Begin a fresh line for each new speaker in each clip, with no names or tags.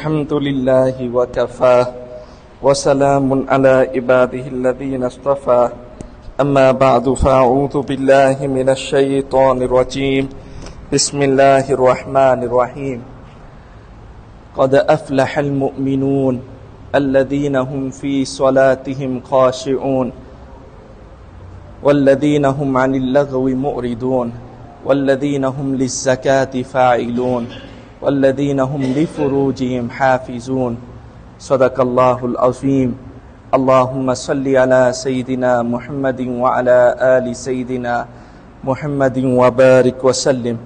الحمد لله وكفى وسلام على عباده الذين اصطفى. أما بعد فأعوذ بالله من الشيطان الرجيم. بسم الله الرحمن الرحيم. قد أفلح المؤمنون الذين هم في صلاتهم خاشعون والذين هم عن اللغو معرضون والذين هم للزكاة فاعلون. والذين هم لفروجهم حافظون صدق الله العظيم اللهم صل على سيدنا محمد وعلى آل سيدنا محمد وبارك وسلم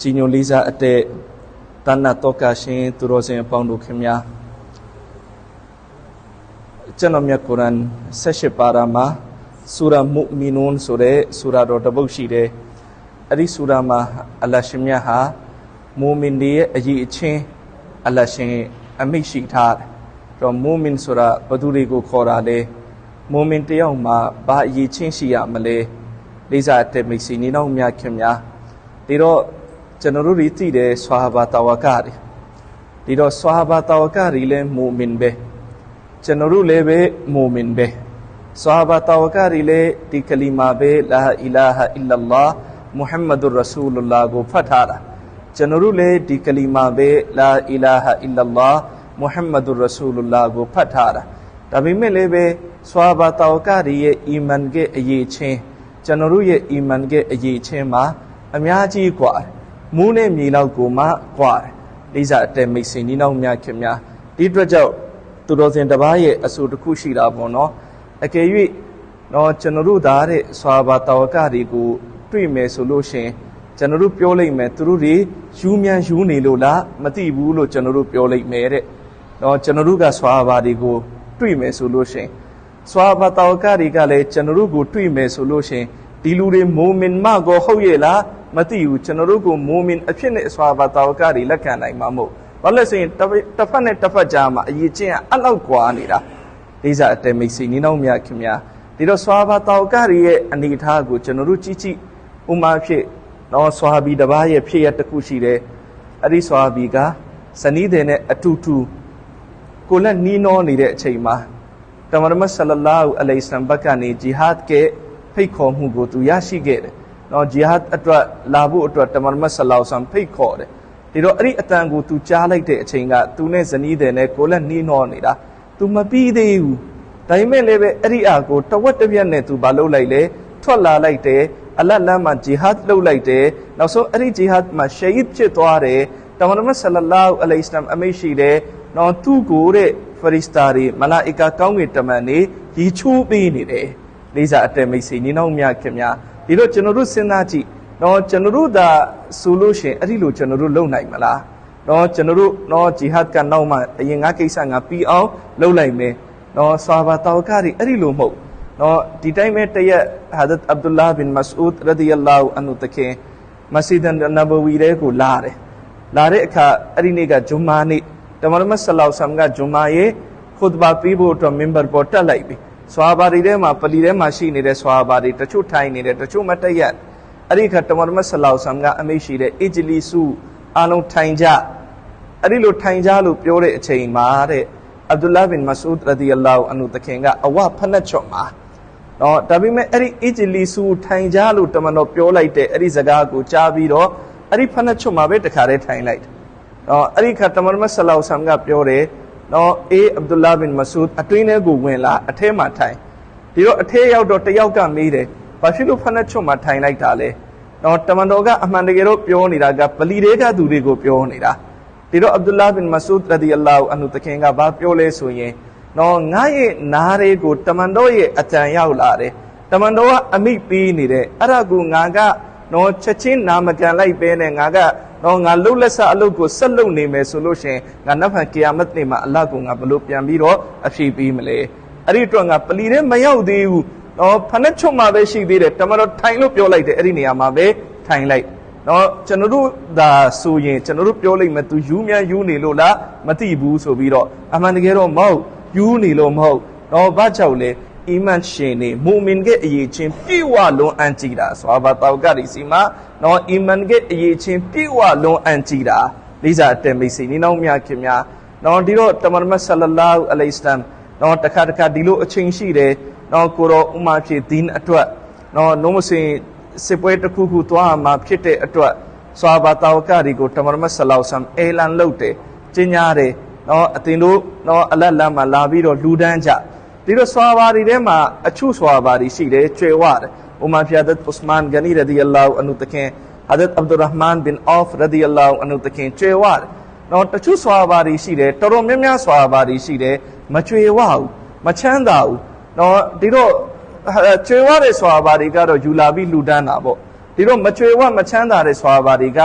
ကြီးညိုလေးစားအတဲ့တဏ္ဍတောကရှင်သူတော်စင်အပေါင်းတို့ခင်ဗျာကျွန်တော်မြတ်ကုရ်အန်78ပါရာမှာဆူရာမုမီနွန်ဆိုတဲ့ဆူရာတော်တစ်ပုဒ်ရှိတယ်အဲ့ဒီဆူရာမှာအလ္လာဟ်ရှင်မြတ်ဟာ မူမင်တွေရဲ့အရေးအချင်းအလ္လာဟ်ရှင်အမိတ်ရှိထားတယ်တော့မူမင်ဆိုတာဘယ်သူတွေကိုခေါ်တာလဲမူမင်တယောက်မှာဘာအရေးချင်းရှိရမလဲလေးစားတဲ့မိတ်ဆွေနေတော့မြတ်ခင်ဗျာဒီတော့ကျွန်တော်တို့ဒီသိတယ်ဆွာဟာဘာတာဝကတွေဒီတော့ဆွာဟာဘာတာဝကတွေလည်းမူမင်ပဲကျွန်တော်တို့လည်းပဲမူမင်ပဲဆွာဟာဘာတာဝကတွေလည်းဒီကလီမာပဲလာအီလာဟာအီလ္လာလ္လာမုဟမ္မဒ်ရဆူလ္လာကိုဖတ်ထားတာ ကျွန်တော်တို့လည်းဒီကလီမာပဲလာအီလာဟာအီလ္လာလ္လာမုဟမ္မဒ်ရဆူလ္လာကိုဖတ်ထားတာဒါပေမဲ့လည်းပဲဆွာဘာတာဝကတွေရဲ့အီမန်ကအရေးချင်းကျွန်တော်တို့ရဲ့အီမန်ကအရေးချင်းမှာအများကြီးกว่าမူးနဲ့မြေလောက်ကိုမှกว่าလိစာအတဲမိတ်ဆွေနီးနောက်များခင်များဒီအတွက်ကြောင့်သူတော်စင်တစ်ပါးရဲ့အဆိုတစ်ခုရှိတာပေါ့နော်အကယ်၍တော့ကျွန်တော်တို့သားတဲ့ဆွာဘာတာဝကတွေကိုတွေ့မယ်ဆိုလို့ရှင် ကျွန်တော်တို့ပြောလိုက်မယ်သူတို့တွေယူမြန်ယူနေလို့လားမသိဘူးလို့ကျွန်တော်တို့ပြောလိုက်မယ်တဲ့တော့ကျွန်တော်တို့ကဆွာဘာတွေကိုတွေ့မယ်ဆိုလို့ရှင်ဆွာဘာတာဝကတွေကလည်းကျွန်တော်တို့ကိုတွေ့မယ်ဆိုလို့ရှင်ဒီလူတွေမိုမင်မကိုဟုတ်ရဲ့လားမသိဘူးကျွန်တော်တို့ကိုမိုမင်အဖြစ်နဲ့ဆွာဘာတာဝကတွေလက်ခံနိုင်မှာမဟုတ်ဘာလို့လဲဆိုရင်တစ်ဖက်နဲ့တစ်ဖက်ကြားမှာအရေးချင်းအလောက်ကွာနေတာဒိစာအတဲမိတ်စီနီးနောက်မြခင်များဒီတော့ဆွာဘာတာဝကတွေရဲ့အနေအထားကိုကျွန်တော်တို့ကြည့်ကြည့်ဥမာဖြစ် တော့ဆွာဘီတစ်ပါးရဲ့ဖြစ်ရတစ်ခုရှိတယ်အဲ့ဒီဆွာဘီကဇနီးတဲ့နဲ့အတူတူကိုလက်နီးနှောနေတဲ့အချိန်မှာတမန်တော်ဆလလာဟူအလိုင်စလမ်ဘက်ကနေဂျီဟတ်ကဖိတ်ခေါ်မှုကိုသူရရှိခဲ့တယ်။နော်ဂျီဟတ်အတွက်လာဖို့အတွက်တမန်တော်ဆလောဆမ်ဖိတ်ခေါ်တယ်။ဒီတော့အဲ့ဒီအတန်ကိုသူကြားလိုက်တဲ့အချိန်ကသူနဲ့ဇနီးတဲ့နဲ့ကိုလက်နီးနှောနေတာ။ तू မပြီးသေးဘူး။ဒါပေမဲ့လည်းပဲအဲ့ဒီအာကိုတဝက်တစ်ပြက်နဲ့ तू ဘာလုပ်လိုက်လဲ ထွက်လာလိုက်တယ်။အလတ်လမ်းမှာဂျီဟတ်လုပ်လိုက်တယ်။နောက်ဆုံးအဲ့ဒီဂျီဟတ်မှာရှဟီဒ်ဖြစ်သွားတယ်။တမန်တော်ဆလလာဟူအလိုင်စလမ်အမိတ်ရှိတယ်။နော်သူ့ကိုတဲ့ဖရစ်စတာတွေမလာအီကာကောင်းကင်တမန်တွေရီချိုးပေးနေတယ်လေးစားအတဲမိတ်ဆွေနေနောက်မြခင်များဒီတော့ကျွန်တော်တို့စဉ်းစားကြည့်တော့ကျွန်တော်တို့ဒါဆိုလို့ရှင်အဲ့ဒီလိုကျွန်တော်တို့လုပ်နိုင်မလားတော့ကျွန်တော်တို့တော့ဂျီဟတ်ကနောက်မှအရင်ငါကိစ္စငါပြီးအောင်လုပ်လိုက်မယ်တော့ဆာဘာတောကတွေအဲ့ဒီလိုမဟုတ် တော့ဒီတိုင်းပဲတရက်ဟာဒတ်အဗ်ဒူလာဘင်မစအူဒ်ရဒီယလာဟူအန်ဟူတခင်မစဂျစ်န်နဘဝီရဲကိုလာတယ်လာတဲ့အခါအဲ့ဒီနေ့ကဂျွမ်မာနေ့တမန်တော်ဆလောဆမ်ကဂျွမ်မာရဲ့ခွတ်ဘာပြီးဖို့အတွက်မင်ဘာပေါ်တက်လိုက်ပြီဆွာဘာတွေထဲမှာပလီထဲမှာရှိနေတဲ့ဆွာဘာတွေတချို့ထိုင်နေတယ်တချို့မတက်ရက်အဲ့ဒီခါတမန်တော်ဆလောဆမ်ကအမိရှိတဲ့အီဂျလီဆူအားလုံးထိုင်ကြအဲ့ဒီလိုထိုင်ကြလို့ပြောတဲ့အချိန်မှာတဲ့အဗ်ဒူလာဘင်မဆူဒ်ရဒီအလာဟူအန်ဟူတခင်ကအဝဖနတ်ချော့မှာ တော့ဒါပေမဲ့အဲ့ဒီအီဂျလီဆူထိုင်ကြလို့တမန်တော်ပြောလိုက်တဲ့အဲ့ဒီစကားကိုကြားပြီးတော့အဲ့ဒီဖနတ်ချော့မှာပဲတခါတည်းထိုင်လိုက်တော့အဲ့ဒီခါတမန်တော်ဆလောဆမ်ကပြောတယ်နော်အေးအဗ်ဒူလာဘင်မဆူဒ်အတွင်းထဲကိုဝင်လာအထဲမှာထိုင်ဒီတော့အထဲရောက်တော့တယောက်ကမေးတယ်ဘာဖြစ်လို့ဖနက်ချွတ်မှာထိုင်လိုက်တာလဲနော်တမန်တော်ကအမှန်တကယ်တော့ပြောနေတာကပလီတွေကသူတွေကိုပြောနေတာဒီတော့အဗ်ဒူလာဘင်မဆူဒ်ရဒီအလာဟူအန်ဟူတခင်ကဘာပြောလဲဆိုရင် နော်ငါရဲ့နားလေးကိုတမန်တော်ရဲ့အကြံရောက်လာတယ်တမန်တော်ကအမိပေးနေတယ်အဲ့ဒါကိုငါကနော်ချက်ချင်းနာမကန်လိုက်ပဲနဲ့ငါကနော်ငါလှုပ်လက်ဆအလုပ်ကိုဆက်လုပ်နေမယ်ဆိုလို့ရှင်ငါနတ်ဖန်ကီယာမတ်နေ့မှာအလ္လာဟ်ကိုငါဘလို့ပြန်ပြီးတော့အဖြေပေးမလဲအဲ့ဒီအတွက်ငါပလီထဲမရောက်သေးဘူးနော်ဖနက်ချွတ်မှာပဲရှိသေးတယ်တမန်တော်ထိုင်လို့ပြောလိုက်တယ်အဲ့ဒီနေရာမှာပဲထိုင်လိုက်နော်ကျွန်တော်တို့ဒါဆိုရင်ကျွန်တော်တို့ပြောလိုက်မယ်သူယူမြန်ယူနေလို့လားမသိဘူးဆိုပြီးတော့အမှန်တကယ်တော့မဟုတ် ယူနေလို့မဟုတ်တော့ဘာကြောင့်လဲအီမန်ရှင်နေမူမင်ရဲ့အရေးချင်းပြေဝလွန်အန်ကြည်တာဆိုဘာတောက်ကရီစီမှာနော်အီမန်ရဲ့အရေးချင်းပြေဝလွန်အန်ကြည်တာလလေးစားအတဲမိတ်ဆွေညီနောင်များခင်များနော်ဒီတော့တမန်တော်ဆလလာဟူအလိုင်စလမ်နော်တခါတခါဒီလိုအချိန်ရှိတယ်နော်ကိုရောဥမာဖြစ်ဒင်းအတွက်နော်နိုးမစင်စစ်ပွဲတစ်ခုခုသွားမှာဖြစ်တဲ့အတွက်ဆွာဘာတာဝကတွေကိုတမန်တော်ဆလောက်ဆမ်အေလန်လုပ်တယ်ကျင်းညာတယ် နော်အတင်တို့နော်အလတ်လမ်းမှာလာပြီးတော့လူဒန်းကြဒီတော့ဆွာဘာတွေထဲမှာအချို့ဆွာဘာတွေရှိတယ်ကျွေဝတယ်ဥမာဖြစ်တဲ့ဥစမန်ဂနီရဒီအလာဟူအနုတခင် Hazrat Abdul Rahman bin Auf radiyallahu anhu တခင်ကျွေဝတယ်။နော်တချို့ဆွာဘာတွေရှိတယ်တော်တော်များများဆွာဘာတွေရှိတယ်မကျွေဝဘူးမချမ်းသာဘူး။နော်ဒီတော့ကျွေဝတဲ့ဆွာဘာတွေကတော့ယူလာပြီးလှူဒန်းတာပေါ့။ဒီတော့မကျွေဝမချမ်းသာတဲ့ဆွာဘာတွေက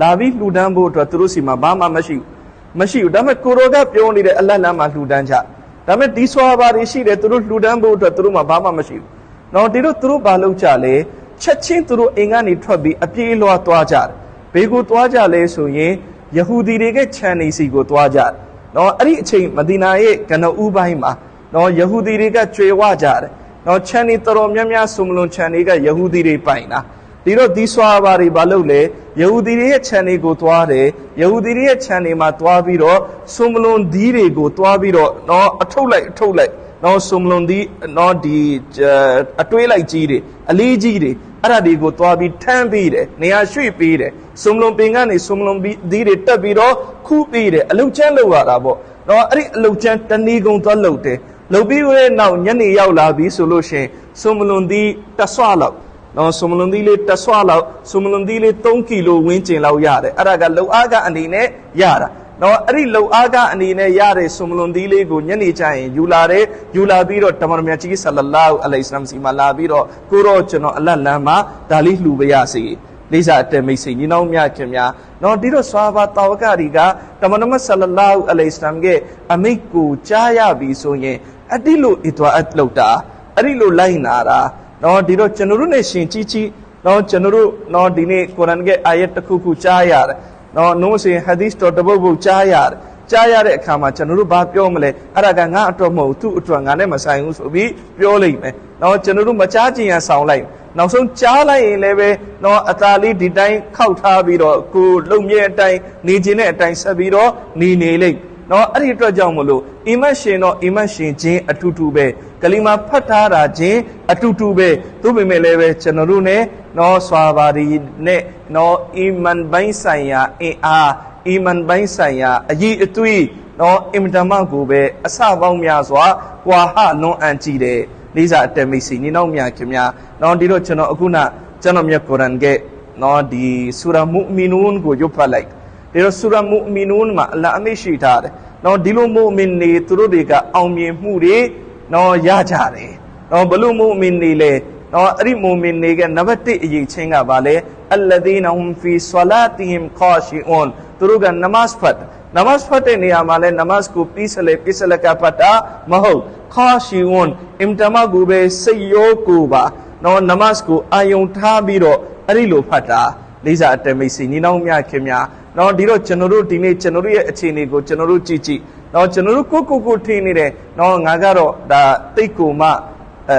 လာပြီးလှူဒန်းဖို့အတွက်သူတို့စီမှာဘာမှမရှိဘူး။ မရှိဘူးဒါပေမဲ့ကိုရိုကပြောနေတဲ့အလတ်လမ်းမှာလှူဒန်းကြ။ဒါပေမဲ့ဒီဆွာဘာတွေရှိတယ်သူတို့လှူဒန်းဖို့အတွက်သူတို့မှာဘာမှမရှိဘူး။နော်ဒီတော့သူတို့ဘာလုပ်ကြလဲ။ချက်ချင်းသူတို့အိမ်ကနေထွက်ပြီးအပြေးလွှားသွားကြတယ်ဘေးကိုသွားကြလဲဆိုရင်ယဟူဒီတွေကခြံနေစီကိုသွားကြတယ်နော်အဲ့ဒီအချိန်မဒီနာရဲ့ကနဦးပိုင်းမှာနော်ယဟူဒီတွေကကျွေဝကြတယ်နော်ခြံနေတော်တော်များများဆုမလွန်ခြံတွေကယဟူဒီတွေပိုင်တာ ဒီတော့ဒီဆွာဘာတွေဘာလုပ်လဲယဟူဒီတွေရဲ့ခြံတွေကိုသွားတယ်ယဟူဒီတွေရဲ့ခြံတွေမှာသွားပြီးတော့ဆုမလွန်ဒီတွေကိုသွားပြီးတော့နော်အထုတ်လိုက်အထုတ်လိုက်နော်ဆုမလွန်ဒီနော်ဒီအတွေးလိုက်ကြီးတွေအလေးကြီးတွေအဲ့ဒါတွေကိုသွားပြီးထမ်းပေးတယ်နေရာရွှေ့ပေးတယ်ဆုမလွန်ပင်ကနေဆုမလွန်ပြီးဒီတွေတက်ပြီးတော့ခူးပေးတယ်အလုတ်ချမ်းလောက်ရတာပေါ့နော်အဲ့ဒီအလုတ်ချမ်းတဏီကုံသွားလုတ်တယ်လုတ်ပြီးရဲ့နောက်ညနေရောက်လာပြီဆိုလို့ရှင်ဆုမလွန်ဒီတဆွလောက် နော်ဆုမလွန်သီးလေးတဆွလောက်ဆုမလွန်သီးလေး3ကီလိုဝန်းကျင်လောက်ရတယ်အဲ့ဒါကလုံအားကအနေနဲ့ရတာနော်အဲ့ဒီလုံအားကအနေနဲ့ရတဲ့ဆုမလွန်သီးလေးကိုညနေကျရင်ယူလာတယ်ယူလာပြီးတော့တမန်တော်မြတ်ကြီးဆလလာဟူအလိုင်စလမ်စီမှာလာပြီးတော့ကိုတော့ကျွန်တော်အလတ်လမ်းမှာဒါလေးလှူပါရစေလေးစားအတဲမိတ်ဆွေညီနောင်များခင်များနော်ဒီတော့ဆွာဘာတာဝကတွေကတမန်တော်မြတ်ဆလလာဟူအလိုင်စလမ်ရဲ့အမိတ်ကိုကြားရပြီဆိုရင်အတိလို့အထွာအတ်လောက်တာအဲ့ဒီလိုလိုက်နာတာ နော်ဒီတော့ကျွန်တော်တို့ ਨੇ ရှင်ကြီးကြီးနော်ကျွန်တော်တို့နော်ဒီနေ့ကုရ်အာန်ရဲ့အာယတ်တစ်ခုခုကြားရတယ်နော်နှုံးစင်ဟာဒီစ်တော်တပုတ်ပုတ်ကြားရတယ်ကြားရတဲ့အခါမှာကျွန်တော်တို့ဘာပြောမလဲအဲ့ဒါကငါအတွက်မဟုတ်သူ့အတွက်ငါနဲ့မဆိုင်ဘူးဆိုပြီးပြောလိုက်မယ်နော်ကျွန်တော်တို့မကြားချင်ရဆောင်လိုက်နောက်ဆုံးကြားလိုက်ရင်လည်းပဲနော်အသာလေးဒီတိုင်းခောက်ထားပြီးတော့ကိုလုံမြဲအတိုင်းနေခြင်းနဲ့အတိုင်းဆက်ပြီးတော့နေနေလိုက်နော်အဲ့ဒီအတွက်ကြောင့်မလို့အီမတ်ရှင်တော့အီမတ်ရှင်ချင်းအတူတူပဲ ကလီမာဖတ်ထားတာချင်းအတူတူပဲသို့ပေမဲ့လည်းပဲကျွန်တော်တို့ ਨੇ နော်ဆွာပါဒီနဲ့နော်အီမန်ဘိုင်းဆိုင်ရာအင်အားအီမန်ဘိုင်းဆိုင်ရာအကြီးအသွေးနော်အင်မတန်မှကိုပဲအစပေါင်းများစွာကွာဟလွန်အန်ကြည့်တယ်လေးစားအတမိတ်စီညီနောင်များခင်များနော်ဒီတော့ကျွန်တော်အခုနကျွန်တော်မြတ်ကုရ်အန်ကနော်ဒီဆူရာမုမီနူန်ကိုရုပ်ဖတ်လိုက်ဒီတော့ဆူရာမုမီနူန်မှာအလ္လာဟ်အမိရှိထားတယ်နော်ဒီလိုမုမင်နေသူတို့တွေကအောင်မြင်မှုတွေ နော်ရကြတယ်နော်ဘလို့မုမင်နေလဲနော်အဲ့ဒီမုမင်တွေကနံပါတ်1အရေးချင်းကဘာလဲအလ္လဒီနဟွမ်ဖီဆလာတီဟင်ခါရှီအွန်သူတို့ကနမတ်ဖတ်နမတ်ဖတ်တဲ့နေရာမှာလဲနမတ်ကိုပြီးစလေပြီးစလကဖတ်တာမဟုတ်ခါရှီအွန်အင်တမကူပဲစိတ်ရောကိုပါနော်နမတ်ကိုအာယုံထားပြီးတော့အဲ့ဒီလိုဖတ်တာလေးစားအတမိတ်စီညီနောင်မြခင်များနော်ဒီတော့ကျွန်တော်တို့ဒီနေ့ကျွန်တော်တို့ရဲ့အခြေအနေကိုကျွန်တော်တို့ကြည့်ကြည့် နော်ကျွန်တော်တို့ကိုကိုကိုထင်းနေတယ်နော်ငါကတော့ဒါတိတ်ကိုမှအဲ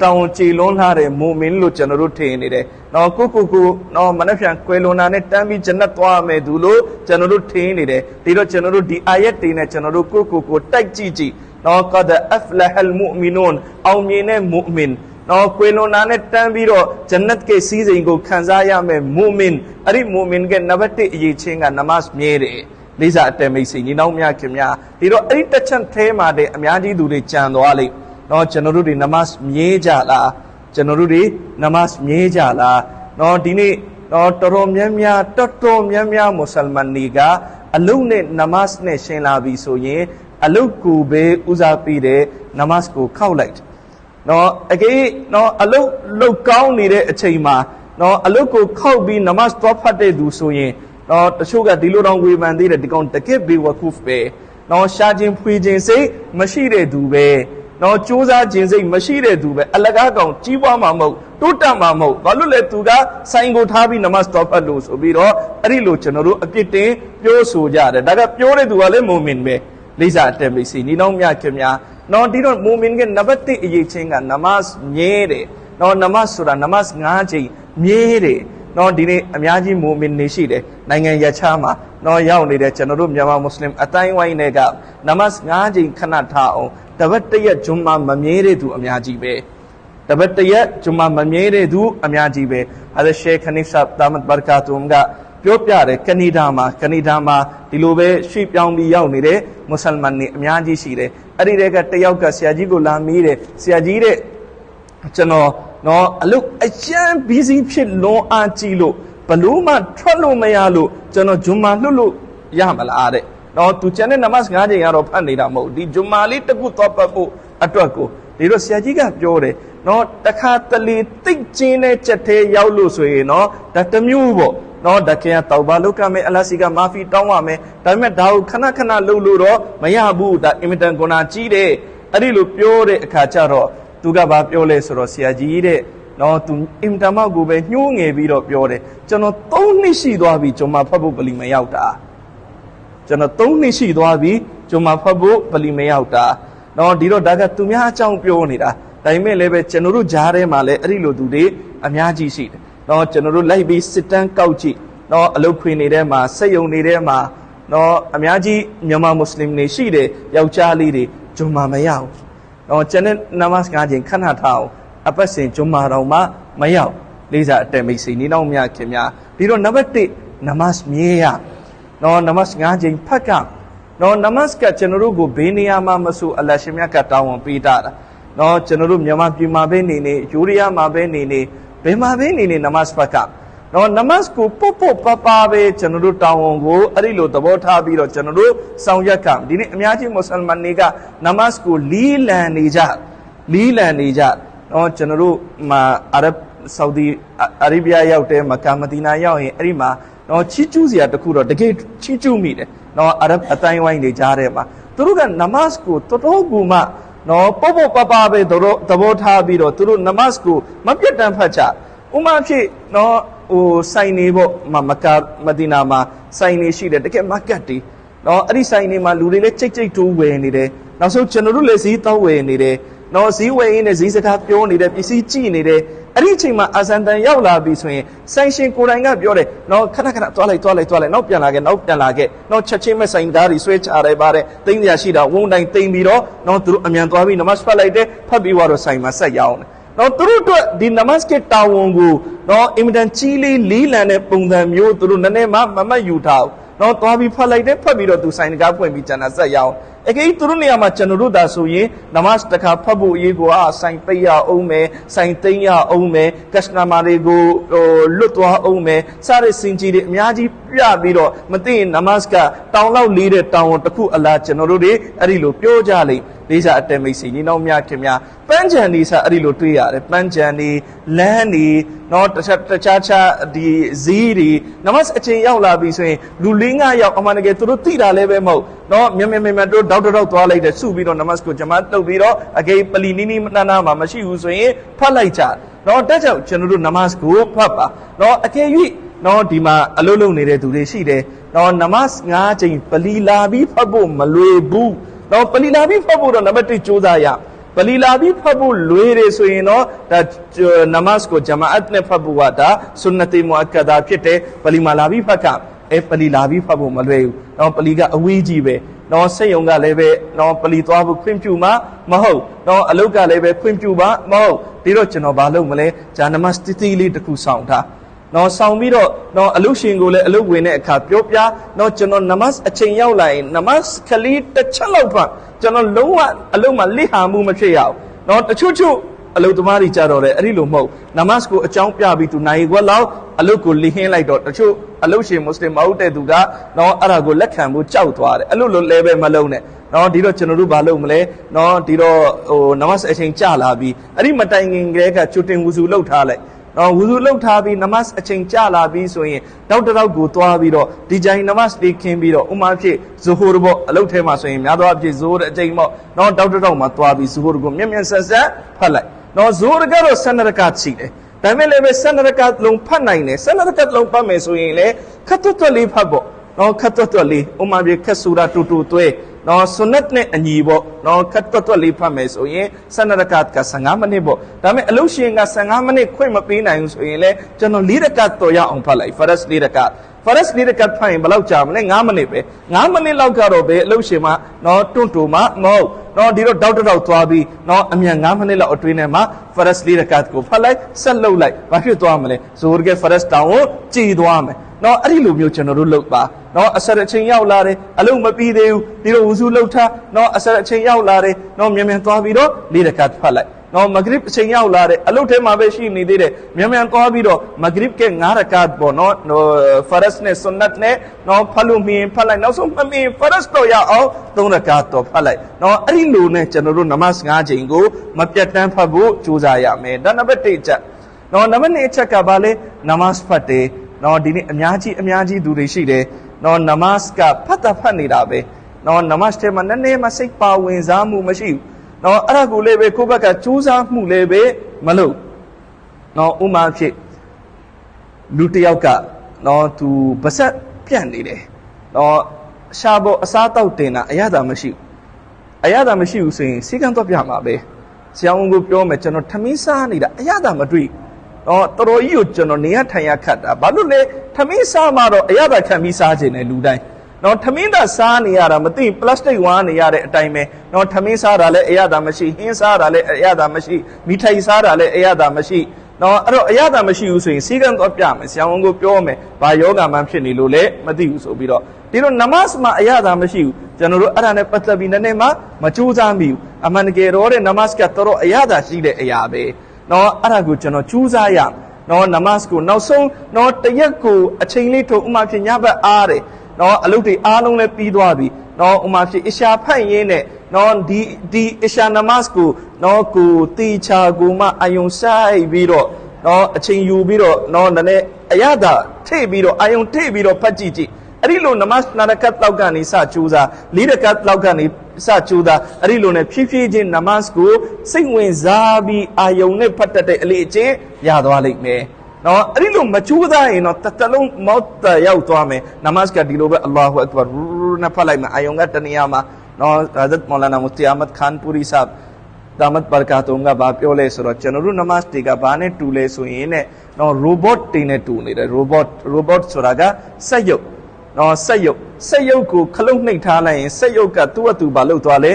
တောင်ကြည်လွန်းလာတဲ့မူမင်းလို့ကျွန်တော်တို့ထင်နေတယ်။နော်ကိုကိုကိုနော်မနှက်ပြန်ကွယ်လွန်တာနဲ့တန်းပြီးဂျနတ်သွားမယ်သူလို့ကျွန်တော်တို့ထင်နေတယ်။ဒီတော့ကျွန်တော်တို့ဒီအာယတ်တွေနဲ့ကျွန်တော်တို့ကိုကိုကိုတိုက်ကြည့်ကြည့်။နော်ကဒအဖလဟလ်မူမီနွန်အောင်မြင်တဲ့မူမင်နော်ကွယ်လွန်တာနဲ့တန်းပြီးတော့ဂျနတ်ကစီးစိမ်ကိုခံစားရမယ်မူမင်အဲ့ဒီမူမင်ကနံပါတ်1အရေးချင်းကနမတ်မြဲတယ်။ လေးစားအတဲမိတ်ဆွေညီနောင်များခင်များဒီတော့အဲ့ဒီတစ်ချက်သေးမှတဲ့အများကြီးသူတွေကြံသွားလိမ့်နော်ကျွန်တော်တို့တွေနမတ်မြဲကြလားကျွန်တော်တို့တွေနမတ်မြဲကြလားနော်ဒီနေ့နော်တော်တော်များများတော်တော်များများမွတ်စလမန်တွေကအလုတ်နဲ့နမတ်နဲ့ရှင်းလာပြီဆိုရင် အလုတ်ကိုပဲဦးစားပေးတယ်နမတ်ကိုခောက်လိုက်နော်အကေနော်အလုတ်လုတ်ကောင်းနေတဲ့အချိန်မှာနော်အလုတ်ကိုခောက်ပြီးနမတ်တော့ဖတ်တဲ့သူဆိုရင် နော်တချို့ကဒီလိုတောင်ဝေဖန်သေးတယ်ဒီကောင်တကစ်ဘေဝခုဖ်ပဲနော်ရှားခြင်းဖွေခြင်းစိတ်မရှိတဲ့သူပဲနော်စူးစမ်းခြင်းစိတ်မရှိတဲ့သူပဲအလကားကောင်ကြီးပွားမှာမဟုတ်တိုးတက်မှာမဟုတ်ဘာလို့လဲသူကဆိုင်ကိုထားပြီးနမတ်တော်ဖတ်လို့ဆိုပြီးတော့အဲ့ဒီလိုကျွန်တော်တို့အပြစ်တင်ပြောဆိုကြတယ်ဒါကပြောတဲ့သူကလည်းမုံမင်ပဲလိစာအတက်မိစီနီနောင်မြခင်များနော်ဒီတော့မုံမင်ကနံပါတ်1အရေးချင်းကနမတ်မြဲတယ်နော်နမတ်ဆိုတာနမတ်၅ချိန်မြဲတယ် နော်ဒီနေ့အများကြီးမုံမင်နေရှိတယ်နိုင်ငံရချားမှာနော်ရောက်နေတဲ့ကျွန်တော်တို့မြန်မာမွတ်စလင်အတိုင်းဝိုင်းတွေကနမတ်9ချိန်ခဏထားအောင်တပတ်တရက်ဂျွမ်မာမမြဲတဲ့သူအများကြီးပဲတပတ်တရက်ဂျွမ်မာမမြဲတဲ့သူအများကြီးပဲဟာရှေခနိဆပ်တာမတ်ဘာကာတုမ်ကပြောပြတယ်ကနေဒါမှာကနေဒါမှာဒီလိုပဲရွှေ့ပြောင်းပြီးရောက်နေတဲ့မွတ်စလမန်တွေအများကြီးရှိတယ်အဲ့ဒီတွေကတယောက်ကဆရာကြီးကိုလာမေးတယ်ဆရာကြီးတဲ့ကျွန်တော် နော်အလုတ်အကျန်း busy ဖြစ်လွန်အားကြီးလို့ဘလို့မှထွက်လို့မရလို့ကျွန်တော်ဂျွမ်မာလွတ်လို့ရမလားတဲ့နော်သူကျန်တဲ့နမတ်9ချိန်ကတော့ဖတ်နေတာမဟုတ်ဒီဂျွမ်မာလေးတစ်ခုသွားပတ်ဖို့အတွက်ကိုဒီတော့ဆရာကြီးကပြောတယ်နော်တခါတလေတိတ်ကျင်းတဲ့ချက်သေးရောက်လို့ဆိုရင်နော်ဒါတစ်မျိုးပေါ့နော်တခင်ကတောက်ပါလုကမယ်အလစီကမာဖီတောင်းပါမယ်ဒါပေမဲ့ဒါကိုခဏခဏလှုပ်လို့တော့မရဘူးဒါအင်မတန်ကွန်နာကြီးတယ်အဲ့ဒီလိုပြောတဲ့အခါကျတော့ သူကဘာပြောလဲဆိုတော့ဆရာကြီးတဲ့နော်သူအင်တမောက်ကိုပဲညှိုးငယ်ပြီးတော့ပြောတယ်ကျွန်တော်၃နှစ်ရှိသွားပြီကျွန်မဖတ်ဖို့ပလီမရောက်တာကျွန်တော်၃နှစ်ရှိသွားပြီကျွန်မဖတ်ဖို့ပလီမရောက်တာနော်ဒီတော့ဒါကသူများအကြောင်းပြောနေတာဒါပေမဲ့လည်းပဲကျွန်တော်တို့ဂျားထဲမှာလည်းအဲ့ဒီလိုသူတွေအများကြီးရှိတယ်နော်ကျွန်တော်တို့လိုက်ပြီးစစ်တမ်းကောက်ကြည့်နော်အလုတ်ခွေနေတဲ့မှာစက်ယုံနေတဲ့မှာနော်အများကြီးမြန်မာမွတ်စလင်တွေရှိတယ်ယောက်ျားလေးတွေဂျွန်မာမရအော င်နော်ကျန်တဲ့နမတ်ကားချင်းခဏထားအောင်အပတ်စဉ်ဂျွန်မာတော်မှာမရောက်လေးစားအတဲမိတ်ဆွေနေတော့မြခင်များဒီတော့နံပါတ်1နမတ်မြဲရနော်နမတ်၅ချိန်ဖတ်ကနော်နမတ်ကကျွန်တော်တို့ကိုဘေးနေရာမှာမဆိုအလရှင်မြတ်ကတောင်းဝန်ပေးတာနော်ကျွန်တော်တို့မြန်မာပြည်မှာပဲနေနေယူရီးယားမှာပဲနေနေဘယ်မှာပဲနေနေနမတ်ဖတ်က နော်နမတ်ကိုပုတ်ပုတ်ပပပဲကျွန်တော်တို့တောင်းဝန်ကိုအဲ့ဒီလိုသဘောထားပြီးတော့ကျွန်တော်တို့ဆောင်ရွက်ကဒီနေ့အများကြီးမွတ်စလမန်တွေကနမတ်ကိုလီးလံနေကြလီးလံနေကြနော်ကျွန်တော်တို့မှာအာရဗ်ဆော်ဒီအာရေဗျရောက်တဲ့မကာမဒီနာရောက်ရင်အဲ့ဒီမှာနော်ချီကျူးစရာတခုတော့တကယ်ချီကျူးမိတယ်နော်အာရဗ်အတိုင်းဝိုင်းနေကြတဲ့မှာသူတို့ကနမတ်ကိုတော်တော်ကူမှနော်ပုတ်ပုတ်ပပပဲသူတို့သဘောထားပြီးတော့သူတို့နမတ်ကိုမပြတ်တမ်းဖတ်ကြဥမာဖြစ်နော် ဟိုဆိုင်နေပေါ့မမကာမဒီနာမှာဆိုင်နေရှိတယ်တကယ်မကတ်တီနော်အဲ့ဒီဆိုင်နေမှာလူတွေလည်းကြိတ်ကြိတ်တိုးဝယ်နေတယ်နောက်ဆုံးကျွန်တော်တို့လည်းဈေးတောင်းဝယ်နေတယ်နော်ဈေးဝယ်ရင်းနဲ့ဈေးစကားပြောနေတယ်ပစ္စည်းကြည့်နေတယ်အဲ့ဒီအချိန်မှာအာဇန်တန်ရောက်လာပြီဆိုရင်ဆိုင်ရှင်ကိုယ်တိုင်ကပြောတယ်နော်ခဏခဏသွားလိုက်သွားလိုက်သွားလိုက်နောက်ပြန်လာခဲ့နောက်ပြန်လာခဲ့နော်ချက်ချင်းမဲ့ဆိုင်သားတွေဆွဲချရတယ်ပါတယ်တိမ့်ရရှိတာဝုန်းတိုင်းတိမ့်ပြီးတော့နော်သူတို့အမြန်သွားပြီးနမတ်ဖတ်လိုက်တယ်ဖတ်ပြီးတော့ဆိုင်မှာဆက်ရောက်တယ် နော်သူတို့အတွက်ဒီနမတ်ကတာဝန်ကိုနော်အင်မတန်ကြီးလေးလေးလံတဲ့ပုံစံမျိုးသူတို့နည်းနည်းမှမမတ်ယူထားဘူးနော်သွားပြီးဖတ်လိုက်တယ်ဖတ်ပြီးတော့သူဆိုင်တကားဖွင့်ပြီးကျန်တာဆက်ရအောင် အကေသူတို့နေရာမှာကျွန်တော်တို့ဒါဆိုရင်နမတ်တခါဖတ်ဖို့အရေးကိုအာဆိုင်ပိတ်ရအောင်မယ်ဆိုင်သိမ်းရအောင်မယ်ကစတမာတွေကိုဟိုလွတ်သွားအောင်မယ်စတဲ့စင်ကြီးတွေအများကြီးပြပြီးတော့မသိရင်နမတ်ကတောင်းလောက်လေးတဲ့တောင်းဝန်တစ်ခုအလားကျွန်တော်တို့တွေအဲ့ဒီလိုပြောကြလိမ့်လေးစားအတဲမိတ်ဆွေညီနောင်များခင်များပန်းချန်ဒီစားအဲ့ဒီလိုတွေ့ရတယ်ပန်းချန်ဒီလမ်းဒီ နော်တခြားတခြားခြားဒီဇီးဒီနမတ်အချိန်ရောက်လာပြီဆိုရင်လူလေးငါရောက်အမှန်တကယ်သူတို့သိတာလည်းပဲမဟုတ်နော်မြမြမြမြတို့ဒေါက်တာတော့သွားလိုက်တယ်စုပြီးတော့နမတ်ကိုဂျမတ်လုပ်ပြီးတော့အကေပလီနီနီနာနာမှာမရှိဘူးဆိုရင်ဖတ်လိုက်ကြနော်တက်ကြောင့်ကျွန်တော်တို့နမတ်ကိုဖတ်ပါနော်အကယ်၍နော်ဒီမှာအလုပ်လုပ်နေတဲ့သူတွေရှိတယ်နော်နမတ်၅ချိန်ပလီလာပြီးဖတ်ဖို့မလွယ်ဘူးတော့ပလီလာပြီးဖတ်ဖို့တော့နံပါတ်1ကြိုးစားရ ပလီလာပြီးဖတ်ဖို့လွယ်တယ်ဆိုရင်တော့ဒါနမတ်ကိုဂျမာအတ်နဲ့ဖတ်ဖို့ကဒါဆွနတေမွအကဒါဖြစ်တယ်ပလီမာလာပြီးဖတ်ကအဲပလီလာပြီးဖတ်ဖို့မလွယ်ဘူးတော့ပလီကအဝေးကြီးပဲတော့စိတ်ယုံကလည်းပဲတော့ပလီသွားဖို့ခွင့်ပြုမှာမဟုတ်တော့အလုတ်ကလည်းပဲခွင့်ပြုမှာမဟုတ်ဒီတော့ကျွန်တော်ဘာလုပ်မလဲဂျာနမတ်တီတီလေးတစ်ခုဆောင်ထား နော်ဆောင်ပြီးတော့နော်အလုရှင်ကိုလည်းအလုဝင်တဲ့အခါပြောပြနော်ကျွန်တော်နမတ်အချိန်ရောက်လာရင်နမတ်ခလီတစ်ချက်လောက်ဖတ်ကျွန်တော်လုံးဝအလုမှာလိဟာမှုမဖြစ်ရအောင်နော်တချို့ချို့အလုသမားတွေကြတော့လေအဲ့ဒီလိုမဟုတ်နမတ်ကိုအကြောင်းပြပြီးသူနိုင်ခွက်လောက်အလုကိုလိဟင်းလိုက်တော့တချို့အလုရှင်မွတ်စလင်မဟုတ်တဲ့သူကနော်အဲ့ဒါကိုလက်ခံဖို့ကြောက်သွားတယ်အဲ့လိုလိုလဲပဲမလုံးနဲ့နော်ဒီတော့ကျွန်တော်တို့ဘာလုပ်မလဲနော်ဒီတော့ဟိုနမတ်အချိန်ကြာလာပြီအဲ့ဒီမတိုင်ခင်ကလေးကချွတ်တင်ဝူစုလှုပ်ထားလိုက် နော်ဝူဇူလှုပ်ထားပြီးနမတ်အချိန်ကြာလာပြီးဆိုရင်တောက်တောက်ကိုသွားပြီးတော့ဒီကြိုင်နမတ်လေးခင်းပြီးတော့ဥမာဖြစ်ဇဟိုရပေါ့အလုပ်ထဲမှာဆိုရင်များသောအားဖြင့်ဇဟိုရအချိန်ပေါ့နော်တောက်တောက်မှာသွားပြီးဇဟိုရကိုမြက်မြက်ဆက်ဆက်ဖတ်လိုက်နော်ဇဟိုရကတော့ဆန္ဒရကရှိတယ်ဒါပေမဲ့လည်းပဲဆန္ဒရကလုံးဖတ်နိုင်တယ်ဆန္ဒရကလုံးဖတ်မယ်ဆိုရင်လေခတ်တွတ်တွတ်လေးဖတ်ပေါ့နော်ခတ်တွတ်တွတ်လေးဥမာဖြစ်ခက်ဆူရာတူတူသွဲ နော်ဆွနတ်နဲ့အညီပေါ့နော်ခတ်တွတ်တွတ်လေးဖတ်မယ်ဆိုရင်12ရကတ်က15မိနစ်ပေါ့ဒါပေမဲ့အလုပ်ရှင်က15မိနစ်ခွင့်မပေးနိုင်ဘူးဆိုရင်လည်းကျွန်တော်4ရကတ်တော်ရအောင်ဖတ်လိုက်ဖရတ်4ရကတ်ဖရတ်4ရကတ်ဖတ်ရင်ဘယ်လောက်ကြာမလဲ9မိနစ်ပဲ9မိနစ်လောက်ကတော့ပဲအလုပ်ရှင်မနော်တွန့်တူမမဟုတ်နော်ဒီတော့တောက်တောက်သွားပြီးနော်အမြန်9မိနစ်လောက်အတွင်းထဲမှာဖရတ်4ရကတ်ကိုဖတ်လိုက်ဆက်လုပ်လိုက်ဘာဖြစ်သွားမလဲဇိုရ်ကဖရတ်တောင်ကိုကြည်သွားမယ် နော်အဲ့ဒီလိုမျိုးကျွန်တော်တို့လုပ်ပါနော်အဆက်အချိန်ရောက်လာတယ်အလုံးမပြီးသေးဘူးဒီလိုဝူစုလှုပ်ထားနော်အဆက်အချိန်ရောက်လာတယ်နော်မြန်မြန်သွားပြီးတော့လေးတကတ်ဖတ်လိုက်နော်မဂရစ်အချိန်ရောက်လာတယ်အလုတ်ထဲမှာပဲရှိနေသေးတယ်မြန်မြန်သွားပြီးတော့မဂရစ်က9ရကတ်ပေါ့နော်ဖရတ်နဲ့ဆွန်နတ်နဲ့နော်ဖတ်လို့မြင်ဖတ်လိုက်နောက်ဆုံးမမြင်ဖရတ်တော့ရအောင်3ရကတ်တော့ဖတ်လိုက်နော်အဲ့ဒီလိုနဲ့ကျွန်တော်တို့နမတ်5ချိန်ကိုမပြတ်တမ်းဖတ်ဖို့ကြိုးစားရမယ်ဒါနံပါတ်1ချက်နော်နံပါတ်2ချက်ကဘာလဲနမတ်ဖတ်တယ် နော်ဒီနေ့အများကြီးအများကြီးသူတွေရှိတယ်နော်နမတ်ကဖတ်တာဖတ်နေတာပဲနော်နမတ်ထဲမှာနည်းနည်းမှစိတ်ပါဝင်စားမှုမရှိဘူးနော်အဲ့ဒါကိုလည်းပဲကိုယ့်ဘက်ကကြိုးစားမှုလည်းပဲမလုပ်နော်ဥမာဖြစ်လူတစ်ယောက်ကနော်သူပါဆက်ပြန့်နေတယ်နော်ရှာဖို့အစားတောက်တင်တာအရသာမရှိဘူးအရသာမရှိဘူးဆိုရင်စီကံတော့ပြမှာပဲဆရာဝန်ကိုပြောမယ်ကျွန်တော်ထမင်းစားနေတာအရသာမတွေ့ တော့တော်တော်ကြီးကိုကျွန်တော်နေရထိုင်ရခတ်တာဘာလို့လဲထမင်းစားမှတော့အရသာခံပြီးစားခြင်းနဲ့လူတိုင်းနော်ထမင်းသာစားနေရတာမသိပလတ်စတစ်ဝါနေရတဲ့အတိုင်းပဲနော်ထမင်းစားတာလည်းအရသာမရှိဟင်းစားတာလည်းအရသာမရှိမိထိုင်စားတာလည်းအရသာမရှိနော်အဲ့တော့အရသာမရှိဘူးဆိုရင်စီကံတော့ပြမယ်ဆရာဝန်ကိုပြောမယ်ဘာယောဂမှဖြစ်နေလို့လဲမသိဘူးဆိုပြီးတော့ဒီလိုနမတ်မှာအရသာမရှိဘူးကျွန်တော်တို့အဲ့ဒါနဲ့ပတ်သက်ပြီးနည်းနည်းမှမကြိုးစားမိဘူးအမှန်တကယ်တော့တဲ့နမတ်ကတော်တော်အရသာရှိတဲ့အရာပဲ နော်အဲ့ဒါကိုကျွန်တော်ကြိုးစားရနော်နမတ်ကိုနောက်ဆုံးနော်တရက်ကိုအချိန်လေးထုတ်ဥမာဖြစ်ညဘက်အားတယ်နော်အလုပ်တွေအားလုံးလည်းပြီးသွားပြီနော်ဥမာဖြစ်အရှာဖတ်ရင်းနဲ့နော်ဒီဒီအရှာနမတ်ကိုနော်ကိုတီချာကိုမှအယုံဆိုင်ပြီးတော့နော်အချိန်ယူပြီးတော့နော်နည်းနည်းအရသာထိပ်ပြီးတော့အယုံထိပ်ပြီးတော့ဖတ်ကြည့်ကြည့် အဲ့ဒီလိုနမတ်နာရကတ်လောက်ကနေစကြိုးစားလေးရကတ်လောက်ကနေစကြိုးစားအဲ့ဒီလိုနဲ့ဖြည်းဖြည်းချင်းနမတ်ကိုစိတ်ဝင်စားပြီးအာယုံနဲ့ဖတ်တတ်တဲ့အလေးအကျင့်ရသွားလိမ့်မယ်နော်အဲ့ဒီလိုမကြိုးစားရင်တော့တတလုံးမောတ်တရောက်သွားမယ်နမတ်ကဒီလိုပဲအလ္လာဟူအက်ဘာနဲ့ဖတ်လိုက်မယ်အာယုံကတနေရာမှာနော်ဟာဇတ်မောလာနာမူတီအာမတ်ခန်ပူရီဆပ်ဒါမတ်ဘာကာတုံကဘာပြောလဲဆိုတော့ကျွန်တော်တို့နမတ်တွေကဘာနဲ့တူလဲဆိုရင်နဲ့နော် robot တွေနဲ့တူနေတယ် robot robot ဆိုတာကစက်ရုပ် နော်စက်ရုပ်စက်ရုပ်ကိုခလုတ်နှိပ်ထားလိုက်ရင်စက်ရုပ်ကသူ့အတူဘာလုပ်သွားလဲ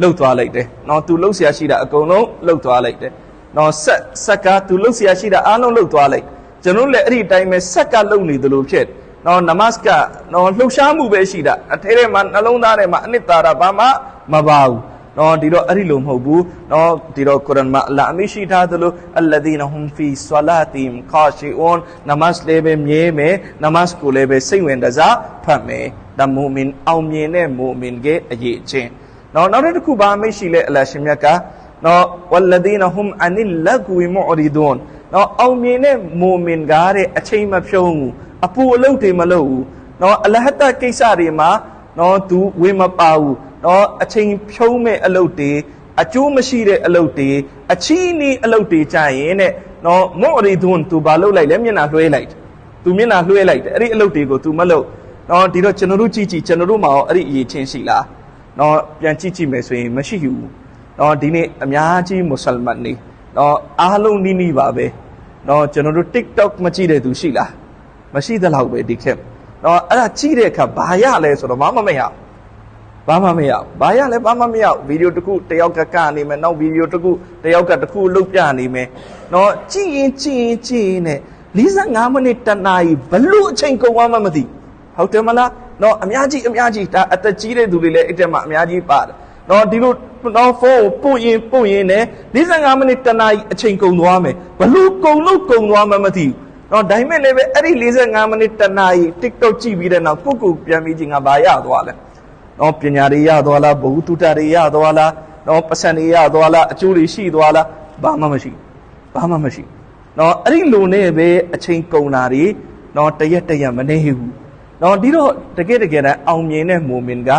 လှုပ်သွားလိုက်တယ်နော်သူလှုပ်เสียရှိတာအကုန်လုံးလှုပ်သွားလိုက်တယ်နော်ဆက်ဆက်ကသူလှုပ်เสียရှိတာအားလုံးလှုပ်သွားလိုက်ကျွန်တော်လည်းအဲ့ဒီအတိုင်းပဲဆက်ကလှုပ်နေသလိုဖြစ်နော်နမတ်ကနော်လှုပ်ရှားမှုပဲရှိတာအထဲထဲမှာနှလုံးသားထဲမှာအနှစ်သာရဘာမှမပါဘူး နော်ဒီတော့အဲ့ဒီလိုမဟုတ်ဘူးနော်ဒီတော့ကုရ်အန်မှာအလ္လာဟ်အမိရှိထားသလိုအလ္လဒီနဟွမ်ဖီဆလာတီမ်ခါရှီအွန်နမတ်လေးပဲမြဲမယ်နမတ်ကိုလည်းပဲစိတ်ဝင်တစားဖတ်မယ်ဒါမူမင်အောင်မြင်တဲ့မူမင်ရဲ့အရေးချင်းနော်နောက်တစ်ခုဘာမိရှိလဲအလ္လာဟ်ရှင်မြတ်ကနော်ဝလ္လဒီနဟွမ်အနိလလဂူမူရီဒွန်နော်အောင်မြင်တဲ့မူမင်ကားတဲ့အချိန်မဖြုံးဘူးအပူအလုတ်တွေမလုပ်ဘူးနော်အလဟတကိစ္စတွေမှာ နော်သူဝင်မပါဘူးနော်အချိန်ဖြုံးမဲ့အလုတ်တွေအကျိုးမရှိတဲ့အလုတ်တွေအချီးနီးအလုတ်တွေကြရင်တဲ့နော်မော်ရီဒွန်သူဘာလုပ်လိုက်လဲမျက်နှာလွှဲလိုက်သူမျက်နှာလွှဲလိုက်တယ်အဲ့ဒီအလုတ်တွေကိုသူမလုပ်နော်ဒီတော့ကျွန်တော်တို့ကြည့်ကြည့်ကျွန်တော်တို့မှာရောအဲ့ဒီအရေးချင်းရှိလားနော်ပြန်ကြည့်ကြည့်မယ်ဆိုရင်မရှိဘူးနော်ဒီနေ့အများကြီးမွတ်စလမန်တွေနော်အားလုံးနီးနီးပါပဲနော်ကျွန်တော်တို့ TikTok မကြည့်တဲ့သူရှိလားမရှိသလောက်ပဲဒီခေတ် နော်အဲ့ဒါကြည့်တဲ့အခါဘာရလဲဆိုတော့ဘာမှမရဘာမှမရဘာရလဲဘာမှမရဗီဒီယိုတစ်ခုတယောက်ကကနေမယ်နောက်ဗီဒီယိုတစ်ခုတယောက်ကတစ်ခုလုတ်ပြနေမယ်နော်ကြည့်ရင်ကြည့်ရင်ကြည့်ရင်နဲ့45မိနစ်တနာရီဘလို့အချိန်ကုန်သွားမှမသိဟုတ်တယ်မလားနော်အများကြီးအများကြီးဒါအသက်ကြီးတဲ့သူတွေလည်းအဲ့တက်မှာအများကြီးပါတယ်နော်ဒီလိုနော်ဖုန်းကိုပို့ရင်ပို့ရင်နဲ့45မိနစ်တနာရီအချိန်ကုန်သွားမယ်ဘလို့ကုန်လို့ကုန်သွားမှမသိဘူး နော်ဒါပေမဲ့လည်းပဲအဲ့ဒီ45မိနစ်တနာရီ TikTok ကြည့်ပြီးတဲ့နောက်ကိုကိုပြန်ပြီးချင်းငါဘာရသွားလဲနော်ပညာတွေရသွားလားဘဝတုတ္တတွေရသွားလားနော်ပတ်စံတွေရသွားလားအကျိုးတွေရှိသွားလားဘာမှမရှိဘာမှမရှိနော်အဲ့ဒီလိုနဲ့ပဲအချိန်ကုန်တာတွေနော်တရက်တရက်မနေဘူးနော်ဒီတော့တကယ်တကယ်တမ်းအောင်မြင်တဲ့မူမင်က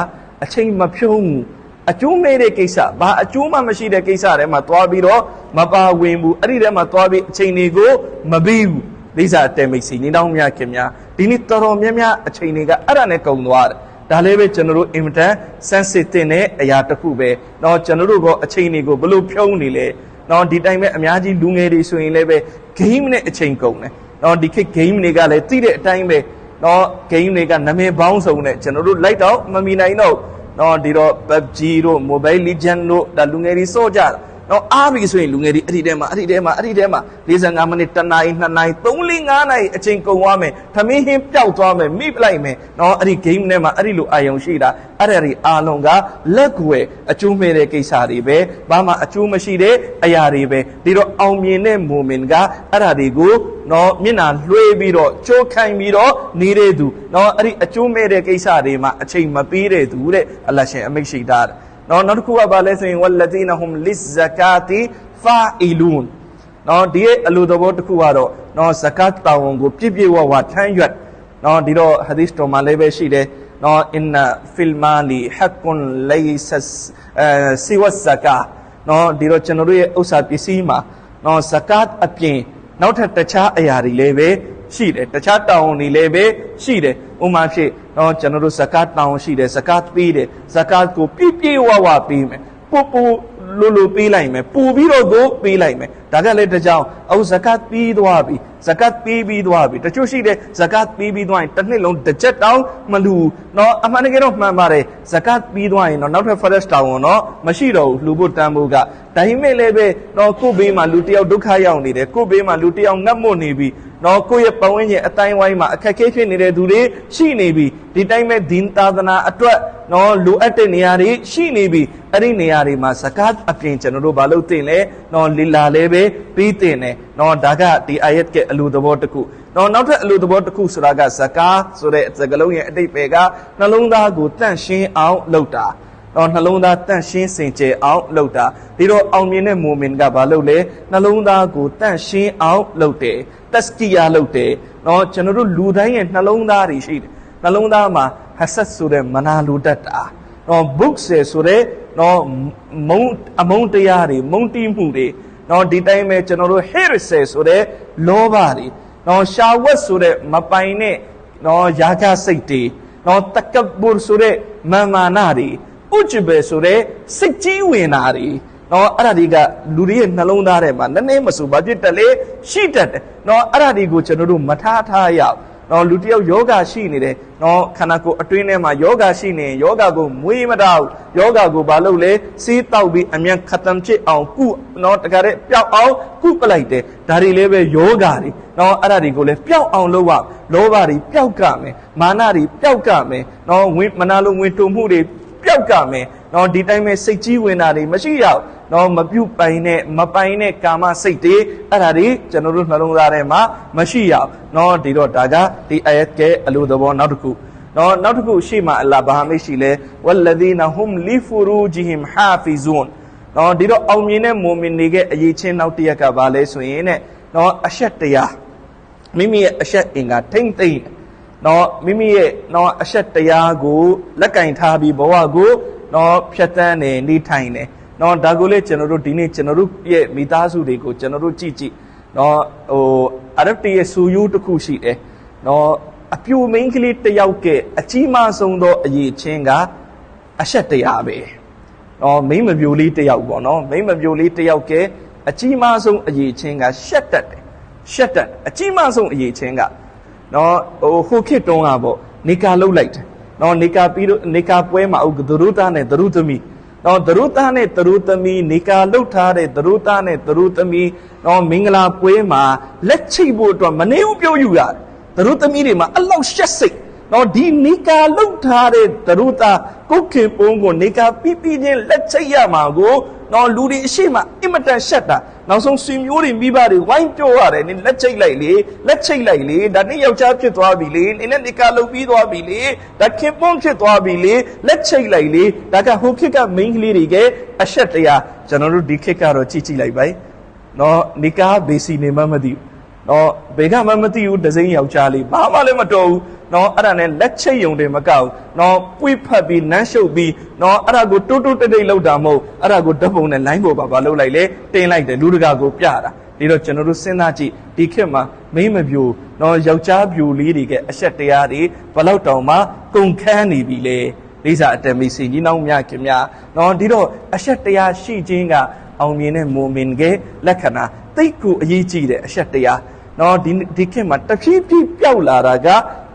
အချိန်မဖြုံးဘူးအကျိုးမဲ့တဲ့ကိစ္စဘာအကျိုးမှမရှိတဲ့ကိစ္စတွေမှာသွားပြီးတော့မပါဝင်ဘူးအဲ့ဒီထဲမှာသွားပြီးအချိန်တွေကိုမပေးဘူး လိစာတဲမိတ်စီနေတော့မြခင်များဒီနေ့တော်တော်များများအချိန်တွေကအဲ့ဒါနဲ့ကုန်သွားတယ် ဒါလည်းပဲကျွန်တော်တို့အင်မတန် sensitive တဲ့အရာတစ်ခုပဲเนาะကျွန်တော်တို့ကအချိန်တွေကိုဘလို့ဖြုံးနေလဲเนาะဒီတိုင်းပဲအများကြီးလူငယ်တွေဆိုရင်လည်းပဲ game နဲ့အချိန်ကုန်တယ်เนาะဒီခေတ် game တွေကလည်းသိတဲ့အတိုင်းပဲเนาะ game တွေကနာမည်ပေါင်းစုံနဲ့ကျွန်တော်တို့လိုက်တော့မမီနိုင်တော့နော်ဒီတော့ PUBG တို့ Mobile Legend တို့ဒါလူငယ်တွေစော့ကြတာ နော်အားပြီဆိုရင်လူငယ်တွေအဲ့ဒီထဲမှာအဲ့ဒီထဲမှာအဲ့ဒီထဲမှာ45မိနစ်1နာရီ2နာရီ3 4 5နာရီအချိန်ကုန်သွားမယ်သမင်းဟင်းပျောက်သွားမယ်မိပလိုက်မယ်နော်အဲ့ဒီ game ထဲမှာအဲ့ဒီလိုအာယုံရှိတာအဲ့ဒါတွေအားလုံးကလက်ကွယ်အကျိုးမဲ့တဲ့ကိစ္စတွေပဲဘာမှအကျိုးမရှိတဲ့အရာတွေပဲဒီတော့အောင်မြင်တဲ့မူမင်ကအဲ့ဒါတွေကိုနော်မျက်နှာလွှဲပြီးတော့ကြိုးခိုင်ပြီးတော့နေတဲ့သူနော်အဲ့ဒီအကျိုးမဲ့တဲ့ကိစ္စတွေမှာအချိန်မပေးတဲ့သူတဲ့အလတ်ရှင်အမိတ်ရှိတာ နော်နောက်တစ်ခုကဘာလဲဆိုရင်ဝလတီနဟွမ်လစ်ဇကာတီဖာအီလူန်နော်ဒီရဲ့အလိုသဘောတစ်ခုကတော့နော်ဇကတ်တာဝန်ကိုပြည့်ပြည့်ဝဝထမ်းရွက်နော်ဒီတော့ဟာဒီသ်တော်မှာလည်းပဲရှိတယ်နော်အင်နာဖီလ်မာလီဟက်ကွန်လေဆတ်အဲစီဝတ်ဇကာနော်ဒီတော့ကျွန်တော်တို့ရဲ့ဥစ္စာပစ္စည်းမှာနော်ဇကတ်အပြင်နောက်ထပ်တခြားအရာတွေလည်းပဲရှိတယ်တခြားတောင်းတွေလည်းပဲရှိတယ်ဥမာဖြစ် တော့ကျွန်တော်တို့ဇကတ်တောင်းရှိတယ်ဇကတ်ပေးတယ်ဇကတ်ကိုပြည့်ပြည့်ဝဝပေးမယ်ပူပူလိုလိုပေးလိုက်မယ်ပူပြီးတော့ကိုပေးလိုက်မယ်ဒါကလည်းတကြောင်အခုဇကတ်ပြီးသွားပြီ ဇကတ်ပြီးပြီးသွားပြီတချို့ရှိတယ်ဇကတ်ပြီးပြီးသွားရင်တစ်နှစ်လုံးတစ်ချက်တောင်းမလူတော့အမှန်တကယ်တော့မှန်ပါတယ်ဇကတ်ပြီးသွားရင်တော့နောက်ထပ် first တောင်းဝန်တော့မရှိတော့ဘူးလူဖို့တန်ဖို့ကဒါပေမဲ့လည်းပဲတော့ကိုယ့်ဘေးမှာလူတယောက်ဒုက္ခရောက်နေတယ်ကိုယ့်ဘေးမှာလူတယောက်ငတ်မွတ်နေပြီနော်ကိုယ့်ရဲ့ပတ်ဝန်းကျင်အတိုင်းဝိုင်းမှာအခက်အခဲဖြစ်နေတဲ့သူတွေရှိနေပြီဒီတိုင်းပဲဒင်းသာသနာအတွက်နော်လိုအပ်တဲ့နေရာတွေရှိနေပြီအဲ့ဒီနေရာတွေမှာဇကာတ်အပြင်ကျွန်တော်တို့မလုပ်သင့်လဲနော်လီလာလည်းပဲပြီးတင်တယ်နော်ဒါကဒီအာယတ်ရဲ့အလိုသဘောတစ်ခုနော်နောက်ထပ်အလိုသဘောတစ်ခုဆိုတာကဇကာဆိုတဲ့စကားလုံးရဲ့အတိတ်ပဲကနှလုံးသားကိုတန့်ရှင်းအောင်လုပ်တာတော့နှလုံးသားတန့်ရှင်းစင်ကြယ်အောင်လုပ်တာဒီတော့အောင်မြင်တဲ့မူမင်ကဘာလုပ်လဲနှလုံးသားကိုတန့်ရှင်းအောင်လုပ်တယ်တက်စကီယာလုပ်တယ်နော်ကျွန်တော်တို့လူတိုင်းရဲ့နှလုံးသားတွေရှိတယ်နှလုံးသားမှာဟဆက်ဆိုတဲ့မနာလိုတတ်တာနော် book ဆယ်ဆိုတဲ့နော်မုံအမုံတရားတွေမုံတီးမှုတွေ နော်ဒီတိုင်းပဲကျွန်တော်တို့ hirse ဆိုတဲ့လောဘတွေနော်ရှာဝက်ဆိုတဲ့မပိုင်တဲ့နော်ယာကစိတ်တွေနော်တကဘူဆိုတဲ့မာမာနာတွေဥကြဘယ်ဆိုတဲ့စိတ်ကြီးဝင်တာတွေနော်အဲ့ဒါတွေကလူတွေရဲ့နှလုံးသားထဲမှာနည်းနည်းမဆိုဘာဖြစ်တလဲရှိတတ်တယ်နော်အဲ့ဒါတွေကိုကျွန်တော်တို့မထားထားရအောင် နော်လူတယောက်ယောဂရှိနေတယ်နော်ခန္ဓာကိုယ်အတွင်းထဲမှာယောဂရှိနေရင်ယောဂကိုမွေးမတောက်ယောဂကိုဘာလုပ်လဲစေးတောက်ပြီးအမြန်ခတ်တမ်ချစ်အောင်ကုနော်တခါတည်းပျောက်အောင်ကုပလိုက်တယ်ဒါတွေလည်းပဲယောဂတွေနော်အဲ့ဒါတွေကိုလည်းပျောက်အောင်လုပ်ရလောဘတွေပျောက်ကမယ်မာနတွေပျောက်ကမယ်နော်ဝင်းမနာလိုဝင်တုံမှုတွေ ပျောက်ကမယ်နော်ဒီတိုင်းပဲစိတ်ကြီးဝင်တာတွေမရှိရဘူးနော်မပြုတ်ပိုင်နဲ့မပိုင်တဲ့ကာမစိတ်တွေအဲ့ဒါတွေကျွန်တော်တို့နှလုံးသားထဲမှာမရှိရဘူးနော်ဒီတော့ဒါကဒီအာယတ်ရဲ့အလိုသဘောနောက်တစ်ခုနော်နောက်တစ်ခုရှေ့မှာအလ္လာဟ်ဘာမိတ်ရှိလဲဝလသီနဟွမ်လီဖူရူဂျီဟင်ဟာဖီဇွန်နော်ဒီတော့အောင်မြင်တဲ့မုံမင်တွေရဲ့အရေးချင်းနောက်တစ်ရက်ကဘာလဲဆိုရင်တဲ့နော်အရှက်တရားမိမိရဲ့အရှက်အင်္ဂါထိမ့်သိမ့် နော်မိမိရဲ့နော်အရှက်တရားကိုလက်ကင်ထားပြီးဘဝကိုနော်ဖြတ်တန်းနေနေထိုင်နေနော်ဒါကိုလေကျွန်တော်တို့ဒီနေ့ကျွန်တော်တို့ရဲ့မိသားစုတွေကိုကျွန်တော်တို့ကြည့်ကြည့်နော်ဟိုအရပ်တရဲ့ဆူယူတစ်ခုရှိတယ်နော်အပြူမင်းကလေးတယောက်ကအကြီးမားဆုံးသောအရေးချင်းကအရှက်တရားပဲနော်မိမပြိုလေးတယောက်ပေါ့နော်မိမပြိုလေးတယောက်ကအကြီးမားဆုံးအရေးချင်းကရှက်တက်တယ်ရှက်တက်အကြီးမားဆုံးအရေးချင်းက နော်ဟိုဟိုခေတ်တုန်းကပေါ့နေကာလုတ်လိုက်တယ်နော်နေကာပြီးတော့နေကာပွဲမှာဥဒရုသားနဲ့ဒရုသမီးနော်သရုသားနဲ့သရုသမီးနေကာလှုပ်ထားတဲ့သရုသားနဲ့သရုသမီးနော်မင်္ဂလာပွဲမှာလက်ချိတ်ဖို့အတွက်မနေဘူးပြောယူရတယ်သရုသမီးတွေမှာအလောက်ရှက်စိတ်နော်ဒီနေကာလှုပ်ထားတဲ့သရုသားကုတ်ခင်ပုံးကိုနေကာပြီးပြီးချင်းလက်ချိတ်ရမှာကို နော်လူတွေအရှိမအင်မတန်ရှက်တာနောက်ဆုံးဆွေမျိုးတွေမိဘတွေဝိုင်းပြောရတယ်နင်လက်ချိတ်လိုက်လေလက်ချိတ်လိုက်လေဒါနေ့ယောက်ျားဖြစ်သွားပြီလေနင်နဲ့နေကာလှုပ်ပြီးသွားပြီလေဒါခင်ပွန်းဖြစ်သွားပြီလေလက်ချိတ်လိုက်လေဒါကဟိုခေတ်ကမိန်းကလေးတွေကအရှက်တရားကျွန်တော်တို့ဒီခေတ်ကတော့ကြည့်ကြည့်လိုက်ပါနော်နေကာဘေစီနေမှမသိဘူး နော်ဘေကမှမသိဘူးဒစိမ့်ယောက်ျားလေးဘာမှလည်းမတော်ဘူးနော်အဲ့ဒါနဲ့လက်ချိတ်ယုံတယ်မကောက်နော်ပွေဖတ်ပြီးနမ်းရှုပ်ပြီးနော်အဲ့ဒါကိုတိုးတိုးတိတ်တိတ်လောက်တာမဟုတ်အဲ့ဒါကိုဓာတ်ပုံနဲ့လိုင်းပေါ်ပါပါလောက်လိုက်လေတင်လိုက်တယ်လူတကာကိုပြတာဒီတော့ကျွန်တော်တို့စဉ်းစားကြည့်ဒီခေတ်မှာမိမ့်မပြိုနနော်ယောက်ျားပြူလေးတွေကအဆက်တရားတွေဘလောက်တောင်မှကုန်ခန်းနေပြီလေလိစာအတမီစင်ကြီးနောင်မြခင်များနော်ဒီတော့အဆက်တရားရှိခြင်းက အောင်မြင်တဲ့မူမင်ကလက္ခဏာသိတ်ကိုအရေးကြီးတဲ့အဆက်တရားနော်ဒီဒီခေတ်မှာတဖြည်းဖြည်းပျောက်လာတာက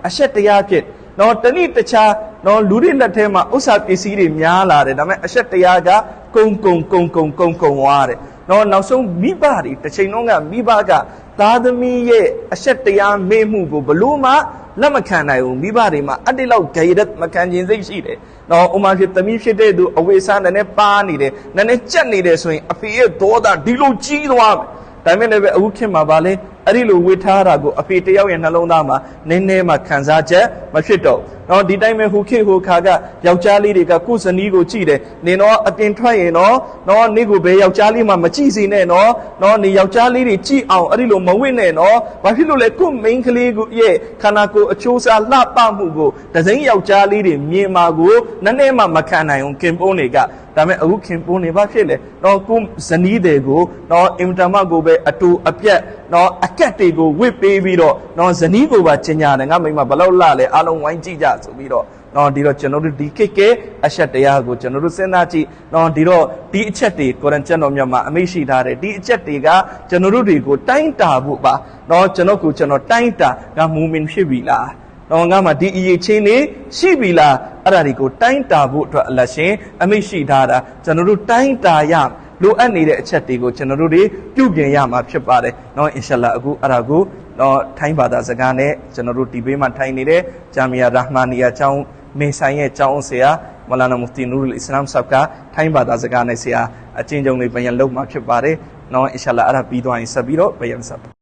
အဆက်တရားဖြစ်နော်တနည်းတခြားနော်လူတွေလက်ထဲမှာဥစ္စာပစ္စည်းတွေများလာတယ်ဒါပေမဲ့အဆက်တရားကကုံကုံကုံကုံကုံကုံသွားတယ်နော်နောက်ဆုံးမိဘတွေတစ်ချိန်လုံးကမိဘကသားသမီးရဲ့အဆက်တရားမေ့မှုကိုဘလို့မှ လက်မခံနိုင်ဘူးမိဘတွေမှာအတ္တိလောက်ဂိရတ်မခံခြင်းစိတ်ရှိတယ်နော်ဥမာဖြစ်သမီးဖြစ်တဲ့သူအဝိစားနဲ့နဲ့ပါနေတယ်နဲ့နဲ့ကြက်နေတယ်ဆိုရင်အဖေရဲ့ဒေါသဒီလိုကြီးသွားမယ်ဒါပေမဲ့လည်းအခုခေတ်မှာဗာလဲ အဲ့ဒီလိုဝေထားတာကိုအဖေတယောက်ရဲ့နှလုံးသားမှာနည်းနည်းမှခံစားချက်မဖြစ်တော့နော်ဒီတိုင်းပဲဟိုခေတ်ဟိုခါကယောက်ျားလေးတွေကကိုယ်ဇနီးကိုကြည့်တယ်နေတော့အပြင်ထွက်ရင်တော့နော်နေကိုပဲယောက်ျားလေးမှမကြည့်စေနဲ့နော်နော်နေယောက်ျားလေးတွေကြည့်အောင်အဲ့ဒီလိုမဝင့်နဲ့နော်ဘာဖြစ်လို့လဲကိုယ်မိန်းကလေးကိုရဲ့ခန္ဓာကိုယ်အချိုးစားလှပမှုကိုဒဇိန်ယောက်ျားလေးတွေမြင်မှာကိုနည်းနည်းမှမခံနိုင်အောင်ခင်ပွန်းတွေကဒါပေမဲ့အခုခင်ပွန်းနေဘာဖြစ်လဲတော့ကိုဇနီးတွေကိုတော့အင်တာမကိုပဲအတူအပြက်တော့အကက်တွေကိုဝစ်ပေးပြီးတော့တော့ဇနီးကိုပါကျင်ညာတယ်ငါမိမဘလောက်လှလဲအားလုံးဝိုင်းကြည့်ကြဆိုပြီးတော့နော်ဒီတော့ကျွန်တော်တို့ဒီကိကေအချက်တရားကိုကျွန်တော်တို့စဉ်းစားကြည့်နော်ဒီတော့ဒီအချက်တွေကိုရန်ကျန်တော်မြတ်မှာအမိရှိထားတယ်ဒီအချက်တွေကကျွန်တော်တို့တွေကိုတိုင်းတာဖို့ပါနော်ကျွန်တော်ကိုကျွန်တော်တိုင်းတာငါမူမင်ဖြစ်ပြီလားတော့ငါမှဒီအရေးချင်းနေရှိပြီလားအဲ့ဒါတွေကိုတိုင်းတာဖို့အတွက်အလရှင်အမိရှိထားတာကျွန်တော်တို့တိုင်းတာရ လိုအပ်နေတဲ့အချက်တွေကိုကျွန်တော်တို့တွေပြုပြင်ရမှာဖြစ်ပါတယ်။เนาะအင်ရှာလာအခုအဲ့ဒါကိုတော့ထိုင်းဘာသာစကားနဲ့ကျွန်တော်တို့ဒီဘေးမှာထိုင်နေတဲ့ဂျာမီယာရာဟ်မာနီယာကျောင်းမေဆိုင်ရဲ့ကျောင်းဆရာမလာနာမူဖတီနူရ်အစ္စလာမ်ဆပ်ကထိုင်းဘာသာစကားနဲ့ဆရာအချင်းချင်းလေးပြန်လုပ်မှာဖြစ်ပါတယ်။เนาะအင်ရှာလာအဲ့ဒါပြီးသွားရင်ဆက်ပြီးတော့ပြန်ဆက်